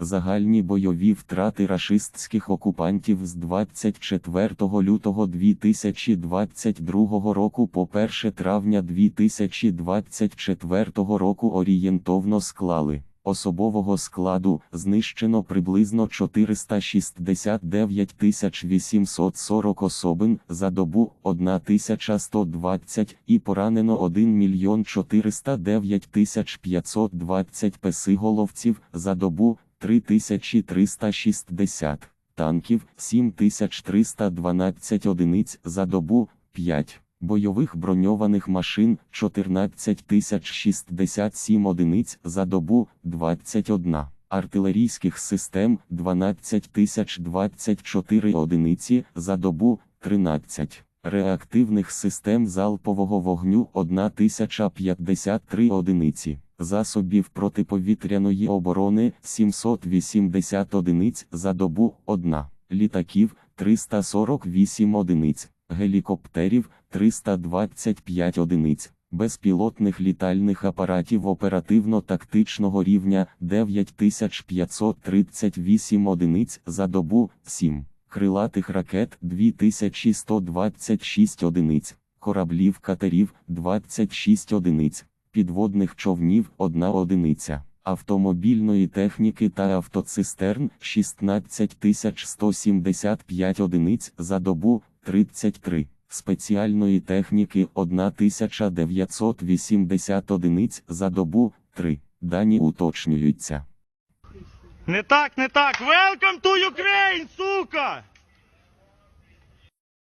Загальні бойові втрати рашистських окупантів з 24 лютого 2022 року по 1 травня 2024 року орієнтовно склали. Особового складу знищено приблизно 469 840 особин за добу 1120 і поранено 1 мільйон 409 520 песиголовців за добу 3360, танків 7312 одиниць за добу 5. Бойових броньованих машин 14067 одиниць за добу 21, артилерійських систем 12024 одиниці за добу 13, реактивних систем залпового вогню 1053 одиниці, засобів протиповітряної оборони 780 одиниць за добу 1, літаків 348 одиниць, гелікоптерів 325 одиниць, безпілотних літальних апаратів оперативно-тактичного рівня 9538 одиниць за добу 7, крилатих ракет 2126 одиниць, кораблів катерів 26 одиниць, підводних човнів 1 одиниця. Автомобільної техніки та автоцистерн 16175 одиниць за добу 33, спеціальної техніки 1980 одиниць за добу 3. Дані уточнюються. Не так, не так. Welcome to Ukraine, сука!